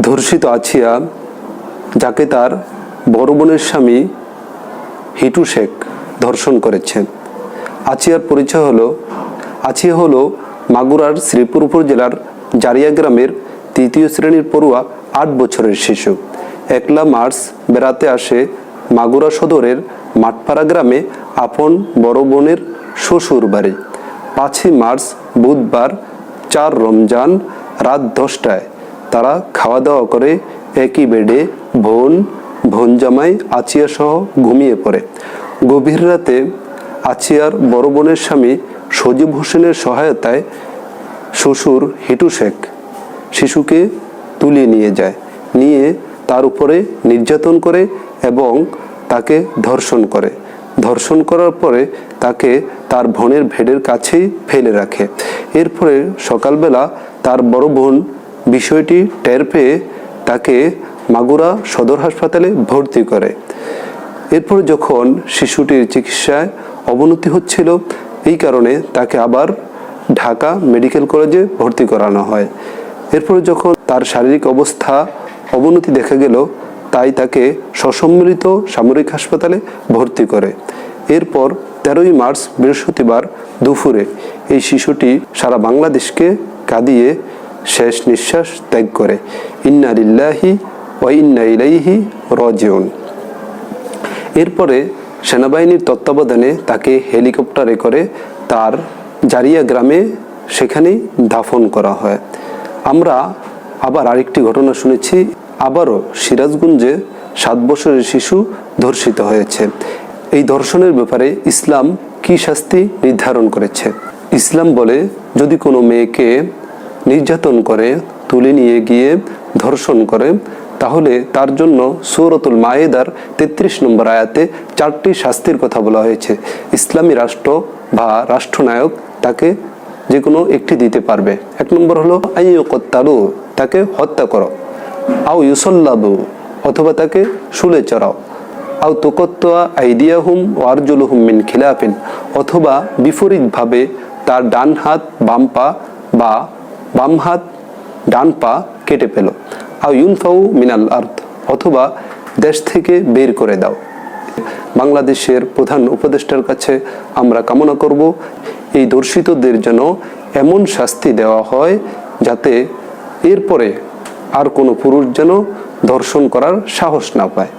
ধর্ষিত আছিয়া, যাকে তার বড় বোনের স্বামী হিটু শেখ ধর্ষণ করেছেন। আছিয়ার পরিচয় হলো, আছিয়া হলো মাগুরার শ্রীপুর উপজেলার জারিয়া গ্রামের তৃতীয় শ্রেণির পড়ুয়া আট বছরের শিশু। একলা মার্চ বেড়াতে আসে মাগুরা সদরের মাঠপাড়া গ্রামে আপন বড় বোনের শ্বশুর বাড়ি। পাঁচই মার্চ বুধবার চার রমজান রাত দশটায় তারা খাওয়া দাওয়া করে একই বেডে বোন ভনজামাই আচিয়া সহ ঘুমিয়ে পড়ে। গভীর রাতে আচিয়ার বড় বোনের স্বামী সজীব হোসেনের সহায়তায় শ্বশুর হিটু শেখ শিশুকে তুলে নিয়ে যায়, নিয়ে তার উপরে নির্যাতন করে এবং তাকে ধর্ষণ করে। ধর্ষণ করার পরে তাকে তার বোনের ভেডের কাছেই ফেলে রাখে। এরপরে সকালবেলা তার বড় বোন বিষয়টি টের পেয়ে তাকে মাগুরা সদর হাসপাতালে ভর্তি করে। এরপর যখন শিশুটির চিকিৎসায় অবনতি হচ্ছিল, এই কারণে তাকে আবার ঢাকা মেডিকেল কলেজে ভর্তি করানো হয়। এরপর যখন তার শারীরিক অবস্থা অবনতি দেখা গেল, তাই তাকে সসম্মিলিত সামরিক হাসপাতালে ভর্তি করে। এরপর তেরোই মার্চ বৃহস্পতিবার দুপুরে এই শিশুটি সারা বাংলাদেশকে কাঁদিয়ে শেষ নিঃশ্বাস ত্যাগ করে। ইন্না লিল্লাহি ওয়া ইন্না ইলাইহি রাজিউন। এরপরে সেনাবাহিনীর তত্ত্বাবধানে তাকে হেলিকপ্টারে করে তার জারিয়া গ্রামে সেখানেই দাফন করা হয়। আমরা আবার আরেকটি ঘটনা শুনেছি, আবারও সিরাজগঞ্জে সাত বছরের শিশু ধর্ষিত হয়েছে। এই ধর্ষণের ব্যাপারে ইসলাম কি শাস্তি নির্ধারণ করেছে? ইসলাম বলে, যদি কোনো মেয়েকে নির্যাতন করে, তুলে নিয়ে গিয়ে ধর্ষণ করে, তাহলে তার জন্য সৌরতুল মায়েদার তেত্রিশ নম্বর আয়াতে চারটি শাস্তির কথা বলা হয়েছে। ইসলামী রাষ্ট্র বা রাষ্ট্রনায়ক তাকে যে কোনো একটি দিতে পারবে। এক নম্বর হলো আইয়কত্তারু তাকে হত্যা করো। আও ইউসল্লাবু, অথবা তাকে শুলে চড়াও। আও তোকত্তোয়া আইদিয়াহুম ওয়ারজুলুহুম মিন খিলাফিন, অথবা বিপরীতভাবে তার ডান হাত, বাম পা বা বাম হাত ডান পা কেটে পেল আও ইউনফাউ মিনাল আর্থ অথবা দেশ থেকে বের করে দাও। বাংলাদেশের প্রধান উপদেষ্টার কাছে আমরা কামনা করব, এই দর্শিতদের যেন এমন শাস্তি দেওয়া হয় যাতে এরপরে আর কোনো পুরুষ যেন ধর্ষণ করার সাহস না পায়।